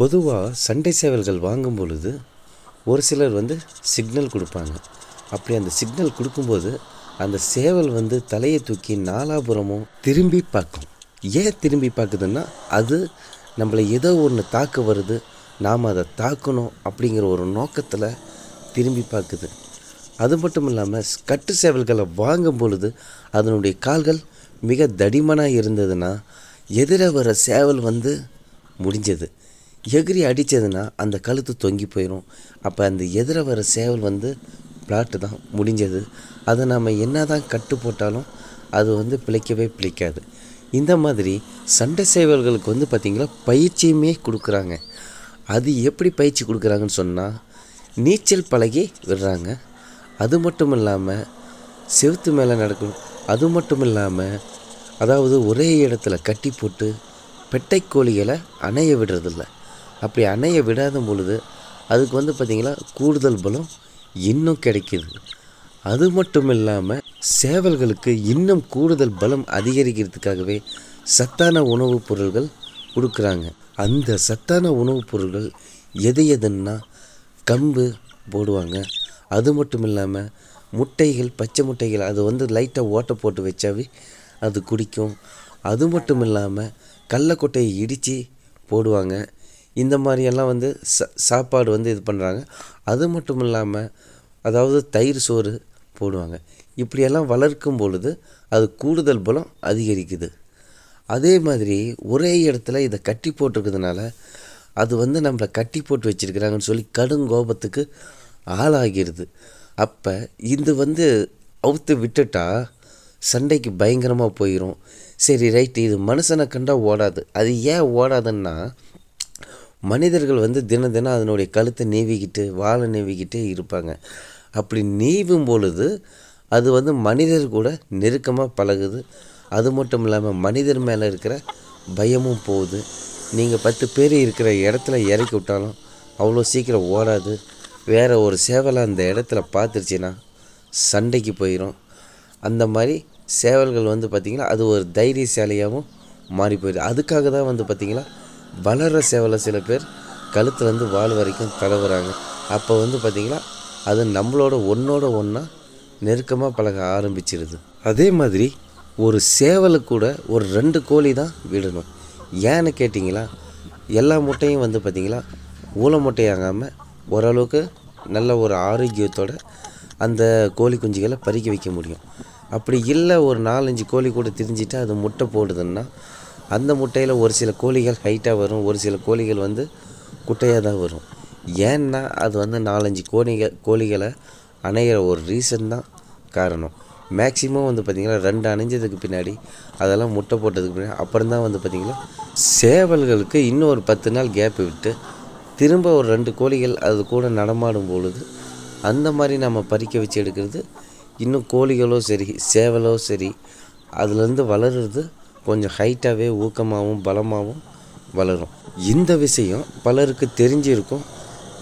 பொதுவாக சண்டை சேவல்கள் வாங்கும் பொழுது ஒரு சிலர் வந்து சிக்னல் கொடுப்பாங்க. அப்படி அந்த சிக்னல் கொடுக்கும்போது அந்த சேவல் வந்து தலையை தூக்கி நாலாபுறமும் திரும்பி பார்க்கும். ஏன் திரும்பி பார்க்குதுன்னா அது நம்மளை ஏதோ ஒன்று தாக்க வருது நாம் அதை தாக்கணும் அப்படிங்கிற ஒரு நோக்கத்தில் திரும்பி பார்க்குது. அது மட்டும் இல்லாமல் கட்டு சேவல்களை வாங்கும் பொழுது அதனுடைய கால்கள் மிக தடிமனாக இருந்ததுன்னா எதிர வர சேவல் வந்து முடிஞ்சது. எகிரி அடித்ததுன்னா அந்த கழுத்து தொங்கி போயிடும் அப்போ அந்த எதிர வர சேவல் வந்து பிளாட்டு தான் முடிஞ்சது. அதை நாம் என்ன தான் கட்டு போட்டாலும் அது வந்து பிழைக்கவே பிழைக்காது. இந்த மாதிரி சண்டை சேவல்களுக்கு வந்து பார்த்திங்களா பயிற்சியுமே கொடுக்குறாங்க. அது எப்படி பயிற்சி கொடுக்குறாங்கன்னு சொன்னால் நீச்சல் பழகி விடுறாங்க. அது மட்டும் இல்லாமல் செவுத்து மேலே நடக்கணும் அது மட்டும் இல்லாமல் அதாவது ஒரே இடத்துல கட்டி போட்டு பெட்டை கோழிகளை அணைய விடுறதில்ல. அப்படி அணைய விடாத பொழுது அதுக்கு வந்து பார்த்திங்கன்னா கூடுதல் பலம் இன்னும் கிடைக்கிது. அது மட்டும் இல்லாமல் சேவல்களுக்கு இன்னும் கூடுதல் பலம் அதிகரிக்கிறதுக்காகவே சத்தான உணவுப் பொருள்கள் கொடுக்குறாங்க. அந்த சத்தான உணவுப் பொருள்கள் எது எதுன்னா கம்பு போடுவாங்க. அது மட்டும் இல்லாமல் முட்டைகள் பச்சை முட்டைகள் அது வந்து லைட்டாக ஓட்டை போட்டு வச்சாவே அது குடிக்கும். அது மட்டும் இல்லாமல் கடலக்கொட்டையை இடித்து போடுவாங்க. இந்த மாதிரியெல்லாம் வந்து ச சாப்பாடு வந்து இது பண்ணுறாங்க அது மட்டும் இல்லாமல் அதாவது தயிர் சோறு போடுவாங்க. இப்படியெல்லாம் வளர்க்கும் பொழுது அது கூடுதல் பலம் அதிகரிக்குது. அதே மாதிரி ஒரே இடத்துல இதை கட்டி போட்டிருக்கிறதுனால அது வந்து நம்மளை கட்டி போட்டு வச்சுருக்கிறாங்கன்னு சொல்லி கடும் கோபத்துக்கு ஆளாகிடுது அப்போ இது வந்து அவுத்து விட்டுட்டா சண்டைக்கு பயங்கரமாக போயிடும் சரி ரைட்டு இது மனுஷனை கண்டா ஓடாது. அது ஏன் ஓடாதுன்னா மனிதர்கள் வந்து தினம் தினம் அதனுடைய கழுத்தை நீவிக்கிட்டு வாழை நீவிக்கிட்டே இருப்பாங்க. அப்படி நீவும் பொழுது அது வந்து மனிதர் கூட நெருக்கமாக பழகுது. அது மட்டும் இல்லாமல் மனிதர் மேலே இருக்கிற பயமும் போகுது. நீங்கள் பத்து பேர் இருக்கிற இடத்துல இறக்கி விட்டாலும் அவ்வளோ சீக்கிரம் ஓடாது. வேறு ஒரு சேவலை அந்த இடத்துல பார்த்துருச்சின்னா சண்டைக்கு போயிடும் அந்த மாதிரி சேவல்கள் வந்து பார்த்திங்கன்னா அது ஒரு தைரியசாலியாகவும் மாறி போயிடுது அதுக்காக தான் வந்து பார்த்திங்கன்னா வளர்கிற சேவலை சில பேர் கழுத்துலேருந்து வால் வரைக்கும் தடவுறாங்க. அப்போ வந்து பார்த்திங்கன்னா அது நம்மளோட ஒன்றோட ஒன்றா நெருக்கமாக பழக ஆரம்பிச்சிருது. அதே மாதிரி ஒரு சேவலுக்கு கூட ஒரு ரெண்டு கோழி தான் விடணும். ஏன்னு கேட்டிங்களா எல்லா முட்டையும் வந்து பார்த்திங்களா ஊளை முட்டையாகாமல் ஓரளவுக்கு நல்ல ஒரு ஆரோக்கியத்தோடு அந்த கோழி குஞ்சுகளை பறிக்க வைக்க முடியும். அப்படி இல்லை ஒரு நாலஞ்சு கோழி கூட திரிஞ்சிட்டு அது முட்டை போடுதுன்னா அந்த முட்டையில் ஒரு சில கோழிகள் ஹைட்டாக வரும் ஒரு சில கோழிகள் வந்து குட்டையாக தான் வரும். ஏன்னா அது வந்து நாலஞ்சு கோழிகள் கோழிகளை அணையிற ஒரு ரீசன் தான் காரணம். மேக்ஸிமம் வந்து பார்த்திங்கன்னா ரெண்டு அணைஞ்சதுக்கு பின்னாடி அதெல்லாம் முட்டை போட்டதுக்கு பின்னாடி அப்புறம் தான் வந்து பார்த்திங்கன்னா சேவல்களுக்கு இன்னும் ஒரு பத்து நாள் கேப்பு விட்டு திரும்ப ஒரு ரெண்டு கோழிகள் அது கூட நடமாடும் பொழுது அந்த மாதிரி நம்ம பறிக்க வச்சு எடுக்கிறது இன்னும் கோழிகளோ சரி சேவலோ சரி அதுலேருந்து வளருறது கொஞ்சம் ஹைட்டாகவே ஊக்கமாகவும் பலமாகவும் வளரும். இந்த விஷயம் பலருக்கு தெரிஞ்சிருக்கும்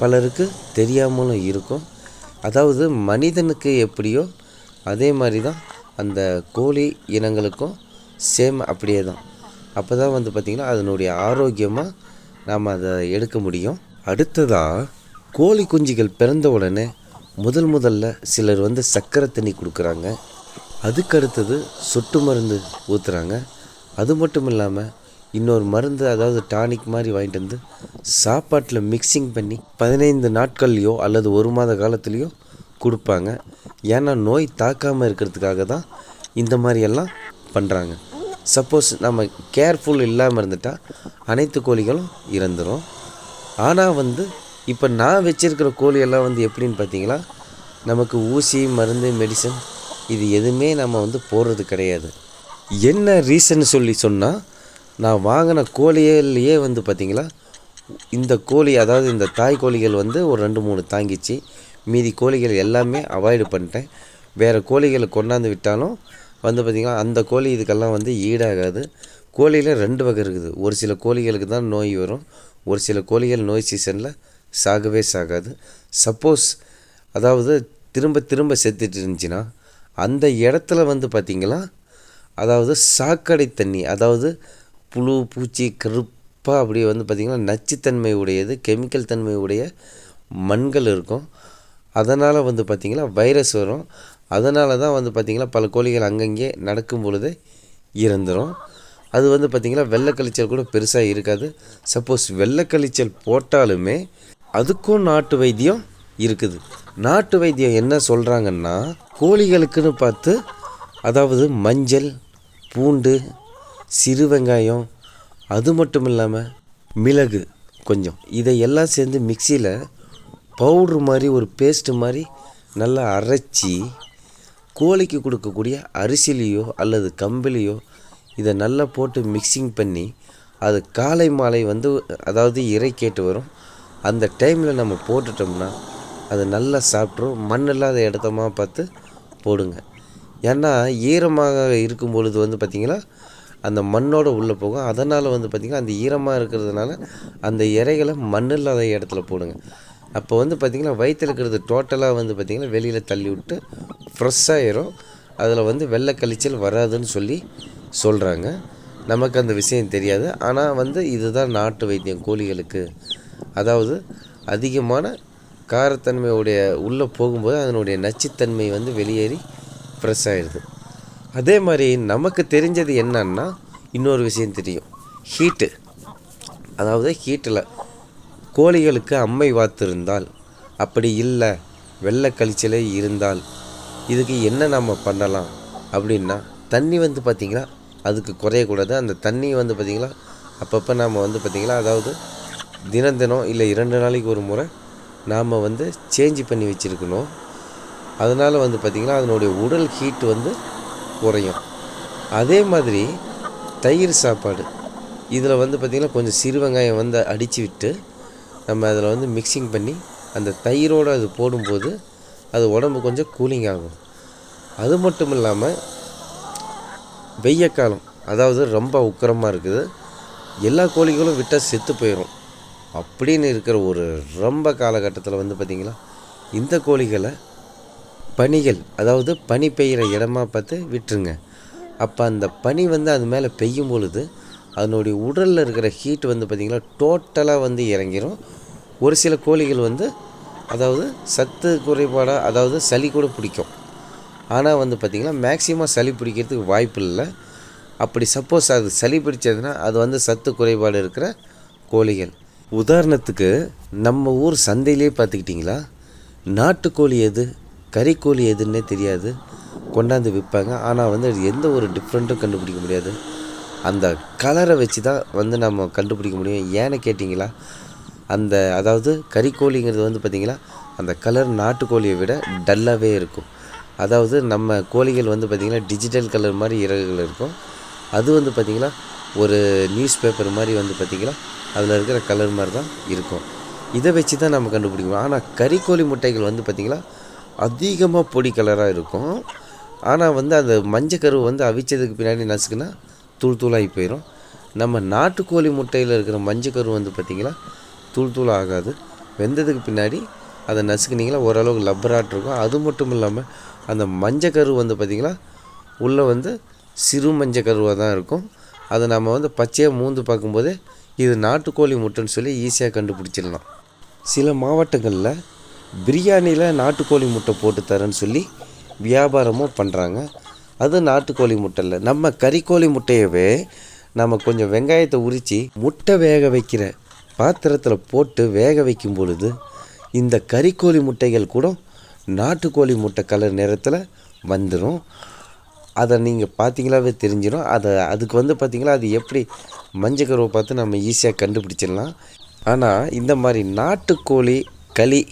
பலருக்கு தெரியாமலும் இருக்கும். அதாவது மனிதனுக்கு எப்படியோ அதே மாதிரி தான் அந்த கோழி இனங்களுக்கும் சேம் அப்படியே தான் அப்போ தான் வந்து பார்த்திங்கன்னா அதனுடைய ஆரோக்கியமாக நாம் அதை எடுக்க முடியும். அடுத்ததாக கோழி குஞ்சுகள் பிறந்த உடனே முதல் முதல்ல சிலர் வந்து சர்க்கரை தண்ணி கொடுக்குறாங்க. அதுக்கு அடுத்தது சொட்டு மருந்து ஊற்றுறாங்க அது மட்டும் இல்லாமல் இன்னொரு மருந்து அதாவது டானிக் மாதிரி வாங்கிட்டு வந்து சாப்பாட்டில் மிக்சிங் பண்ணி பதினைந்து நாட்கள்லையோ அல்லது ஒரு மாத காலத்துலேயோ கொடுப்பாங்க. ஏன்னா நோய் தாக்காமல் இருக்கிறதுக்காக தான் இந்த மாதிரியெல்லாம் பண்ணுறாங்க சப்போஸ் நம்ம கேர்ஃபுல் இல்லாமல் இருந்துட்டால் அனைத்து கோழிகளும் இறந்துடும் ஆனால் வந்து இப்போ நான் வச்சுருக்கிற கோழியெல்லாம் வந்து எப்படின்னு பார்த்தீங்களா நமக்கு ஊசி மருந்து மெடிசன் இது எதுவுமே நம்ம வந்து போடுறது கிடையாது. என்ன ரீசன் சொல்லி சொன்னால் நான் வாங்கின கோழியிலேயே வந்து பார்த்திங்களா இந்த கோழி அதாவது இந்த தாய் கோழிகள் வந்து ஒரு ரெண்டு மூணு தாங்கிச்சு. மீதி கோழிகள் எல்லாமே அவாய்டு பண்ணிட்டேன். வேறு கோழிகளை கொண்டாந்து விட்டாலும் வந்து பார்த்திங்கன்னா அந்த கோழி இதுக்கெல்லாம் வந்து ஈடாகாது. கோழியில் ரெண்டு வகை இருக்குது. ஒரு சில கோழிகளுக்கு தான் நோய் வரும். ஒரு சில கோழிகள் நோய் சீசனில் சாகவே சாகாது. சப்போஸ் அதாவது திரும்ப திரும்ப செத்துட்டு இருந்துச்சுன்னா அந்த இடத்துல வந்து பார்த்திங்கன்னா அதாவது சாக்கடை தண்ணி அதாவது புழு பூச்சி கருப்பாக அப்படியே வந்து பார்த்திங்கன்னா நச்சுத்தன்மை உடையது கெமிக்கல் தன்மை உடைய மண்கள் இருக்கும். அதனால் வந்து பார்த்திங்கன்னா வைரஸ் வரும். அதனால தான் வந்து பார்த்திங்கன்னா பல கோழிகள் அங்கங்கே நடக்கும் பொழுது இறந்துடும் அது வந்து பார்த்திங்கன்னா வெள்ளைக்கழிச்சல் கூட பெருசாக இருக்காது. சப்போஸ் வெள்ளைக்கழிச்சல் போட்டாலுமே அதுக்கும் நாட்டு வைத்தியம் இருக்குது. நாட்டு வைத்தியம் என்ன சொல்கிறாங்கன்னா கோழிகளுக்குன்னு பார்த்து அதாவது மஞ்சள் பூண்டு சிறு வெங்காயம் அது மட்டும் இல்லாமல் மிளகு கொஞ்சம். இதையெல்லாம் சேர்ந்து மிக்சியில் பவுட்ரு மாதிரி ஒரு பேஸ்ட்டு மாதிரி நல்லா அரைச்சி கோழிக்கு கொடுக்கக்கூடிய அரிசிலேயோ அல்லது கம்பிலையோ இதை நல்லா போட்டு மிக்சிங் பண்ணி அது காலை மாலை வந்து அதாவது இறை கேட்டு வரும். அந்த டைமில் நம்ம போட்டுட்டோம்னா அது நல்லா சாப்பிட்ரும் மண் இல்லாத இடத்தமாக பார்த்து போடுங்க. ஏன்னா ஈரமாக இருக்கும் பொழுது வந்து பார்த்திங்கன்னா அந்த மண்ணோடு உள்ளே போகும். அதனால் வந்து பார்த்திங்கன்னா அந்த ஈரமாக இருக்கிறதுனால அந்த இறைகளை மண் இல்லாத இடத்துல போடுங்க. அப்போ வந்து பார்த்திங்கன்னா வயிற்றில் இருக்கிறது டோட்டலாக வந்து பார்த்திங்கன்னா வெளியில் தள்ளி விட்டு ஃப்ரெஷ்ஷாயிரும் அதில் வந்து வெள்ளை கழிச்சல் வராதுன்னு சொல்லி சொல்கிறாங்க நமக்கு அந்த விஷயம் தெரியாது. ஆனால் வந்து இதுதான் நாட்டு வைத்தியம் கோழிகளுக்கு. அதாவது அதிகமான காரத்தன்மையுடைய உள்ளே போகும்போது அதனுடைய நச்சுத்தன்மை வந்து வெளியேறி ப்ரெஸ் ஆயிடுது. அதே மாதிரி நமக்கு தெரிஞ்சது என்னன்னா இன்னொரு விஷயம் தெரியும். ஹீட்டு அதாவது ஹீட்டில் கோழிகளுக்கு அம்மை வாத்து இருந்தால் அப்படி இல்லை வெள்ளை கழிச்சலே இருந்தால் இதுக்கு என்ன நம்ம பண்ணலாம்? அப்படின்னா தண்ணி வந்து பார்த்திங்கன்னா அதுக்கு குறையக்கூடாது. அந்த தண்ணி வந்து பார்த்திங்களா அப்பப்போ நாம் வந்து பார்த்திங்களா அதாவது தினம் தினம் இல்லை இரண்டு நாளைக்கு ஒரு முறை நாம் வந்து சேஞ்ச் பண்ணி வச்சுருக்கணும். அதனால் வந்து பார்த்திங்கன்னா அதனுடைய உடல் ஹீட் வந்து குறையும். அதே மாதிரி தயிர் சாப்பாடு. இதில் வந்து பார்த்திங்கன்னா கொஞ்சம் சிறு வெங்காயம் வந்து அடித்து விட்டு நம்ம அதில் வந்து மிக்சிங் பண்ணி அந்த தயிரோடு அது போடும்போது அது உடம்பு கொஞ்சம் கூலிங் ஆகும். அது மட்டும் இல்லாமல் வெய்ய காலம் அதாவது ரொம்ப உக்கிரமாக இருக்குது. எல்லா கோழிகளும் விட்டால் செத்து போயிடும் அப்படின்னு இருக்கிற ஒரு ரொம்ப காலகட்டத்தில் வந்து பார்த்திங்கன்னா இந்த கோழிகளை பனிகள் அதாவது பனி பெய்கிற இடமா பார்த்து விட்டுருங்க. அப்போ அந்த பனி வந்து அது மேலே பெய்யும் பொழுது அதனுடைய உடலில் இருக்கிற ஹீட் வந்து பார்த்திங்கன்னா டோட்டலாக வந்து இறங்கிரும். ஒரு சில கோழிகள் வந்து அதாவது சத்து குறைபாடாக அதாவது சளி கூட பிடிக்கும். ஆனால் வந்து பார்த்திங்கன்னா மேக்ஸிமம் சளி பிடிக்கிறதுக்கு வாய்ப்பு இல்லை. அப்படி சப்போஸ் அது சளி பிடிச்சதுன்னா அது வந்து சத்து குறைபாடு இருக்கிற கோழிகள். உதாரணத்துக்கு நம்ம ஊர் சந்தையிலே பார்த்துக்கிட்டிங்களா? நாட்டுக்கோழி எது? கறிக்கோழி எதுன்னே தெரியாது. கொண்டாந்து விற்பாங்க. ஆனால் வந்து அது எந்த ஒரு டிஃப்ரெண்ட்டும் கண்டுபிடிக்க முடியாது. அந்த கலரை வச்சு தான் வந்து நம்ம கண்டுபிடிக்க முடியும். ஏன்னு கேட்டிங்களா? அந்த அதாவது கறிக்கோழிங்கிறது வந்து பார்த்திங்களா அந்த கலர் நாட்டுக்கோழியை விட டல்லாகவே இருக்கும். அதாவது நம்ம கோழிகள் வந்து பார்த்திங்கன்னா டிஜிட்டல் கலர் மாதிரி இறகுகள் இருக்கும். அது வந்து பார்த்திங்கன்னா ஒரு நியூஸ் பேப்பர் மாதிரி வந்து பார்த்திங்கன்னா அதில் இருக்கிற கலர் மாதிரி தான் இருக்கும். இதை வச்சு தான் நம்ம கண்டுபிடிக்கணும் ஆனால் கறிக்கோழி முட்டைகள் வந்து பார்த்திங்கன்னா அதிகமாக பொடி கலராக இருக்கும். ஆனால் வந்து அந்த மஞ்சக்கரு வந்து அவிச்சதுக்கு பின்னாடி நசுக்குன்னா தூள் தூளாகி போயிடும் நம்ம நாட்டுக்கோழி முட்டையில் இருக்கிற மஞ்சக்கரு வந்து பார்த்திங்கன்னா தூள் தூள் ஆகாது. வெந்ததுக்கு பின்னாடி அதை நசுக்குனிங்களா ஓரளவுக்கு லப்பராட் இருக்கும். அது மட்டும் இல்லாமல் அந்த மஞ்சக்கரு வந்து பார்த்திங்கன்னா உள்ளே வந்து சிறு மஞ்சக்கருவாக தான் இருக்கும். அதை நம்ம வந்து பச்சையாக மூந்து பார்க்கும்போதே இது நாட்டுக்கோழி முட்டைன்னு சொல்லி ஈஸியாக கண்டுபிடிச்சிடலாம். சில மாவட்டங்களில் பிரியாணியில் நாட்டுக்கோழி முட்டை போட்டு தரேன்னு சொல்லி வியாபாரமும் பண்ணுறாங்க அது நாட்டுக்கோழி முட்டை இல்லை. நம்ம கறிக்கோழி முட்டையவே நம்ம கொஞ்சம் வெங்காயத்தை உரித்து முட்டை வேக வைக்கிற பாத்திரத்தில் போட்டு வேக வைக்கும் பொழுது இந்த கறிக்கோழி முட்டைகள் கூட நாட்டுக்கோழி முட்டை கலர் நிறத்தில் வந்துடும் அதை நீங்கள் பார்த்தீங்களாவே தெரிஞ்சிடும் அதை அதுக்கு வந்து பார்த்திங்களா அது எப்படி மஞ்சள் கருவை பார்த்து நம்ம ஈஸியாக கண்டுபிடிச்சிடலாம். ஆனால் இந்த மாதிரி நாட்டுக்கோழி களி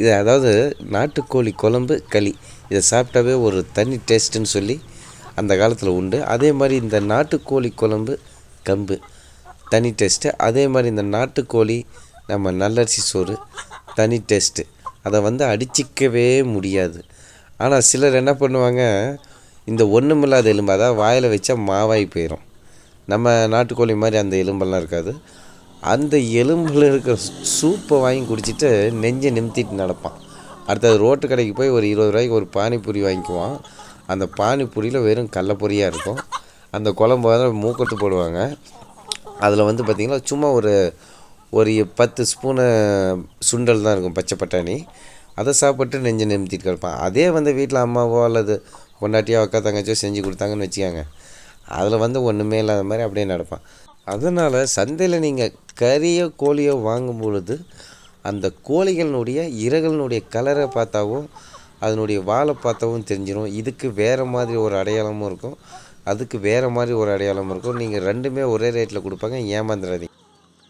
இது அதாவது நாட்டுக்கோழி குழம்பு களி இதை சாப்பிட்டாவே ஒரு தனி டேஸ்ட்டுன்னு சொல்லி அந்த காலத்தில் உண்டு. அதே மாதிரி இந்த நாட்டுக்கோழி குழம்பு கம்பு தனி டேஸ்ட்டு. அதே மாதிரி இந்த நாட்டுக்கோழி நம்ம நல்லரிசி சோறு தனி டேஸ்ட்டு. அதை வந்து அடிச்சிக்கவே முடியாது. ஆனால் சிலர் என்ன பண்ணுவாங்க இந்த ஒன்றுமில்லாத எலும்பு அதாவது வாயில் வச்சா மாவாகி போயிடும் நம்ம நாட்டுக்கோழி மாதிரி அந்த எலும்பெல்லாம் இருக்காது. அந்த எலும்பில் இருக்கிற சூப்பை வாங்கி குடிச்சிட்டு நெஞ்சை நிமித்திட்டு நடப்பான். அடுத்தது ரோட்டு கடைக்கு போய் ஒரு இருபது ரூபாய்க்கு ஒரு பானிபூரி வாங்கிக்குவான். அந்த பானிபூரியில் வெறும் கடலப்பொரியாக இருக்கும். அந்த குழம்பு வந்து மூக்கத்து போடுவாங்க. அதில் வந்து பார்த்திங்கன்னா சும்மா ஒரு ஒரு பத்து ஸ்பூனு சுண்டல் தான் இருக்கும் பச்சை பட்டாணி. அதை சாப்பிட்டு நெஞ்சு நிமித்திட்டு கிடப்பான். அதே வந்து வீட்டில் அம்மாவோ அல்லது பொண்டாட்டியோ அக்கா தங்கச்சியோ செஞ்சு கொடுத்தாங்கன்னு வச்சுக்காங்க. அதில் வந்து ஒன்றுமே இல்லாத மாதிரி அப்படியே நடப்பான். அதனால் சந்தையில் நீங்கள் கறியோ கோழியோ வாங்கும் பொழுது அந்த கோழிகளினுடைய இறகுகளினுடைய கலரை பார்த்தாவும் அதனுடைய வாலை பார்த்தாவும் தெரிஞ்சிடும் இதுக்கு வேறு மாதிரி ஒரு அடையாளமும் இருக்கும். அதுக்கு வேறு மாதிரி ஒரு அடையாளமும் இருக்கும். நீங்கள் ரெண்டுமே ஒரே ரேட்டில் கொடுப்பாங்க ஏமாந்துடாதீங்க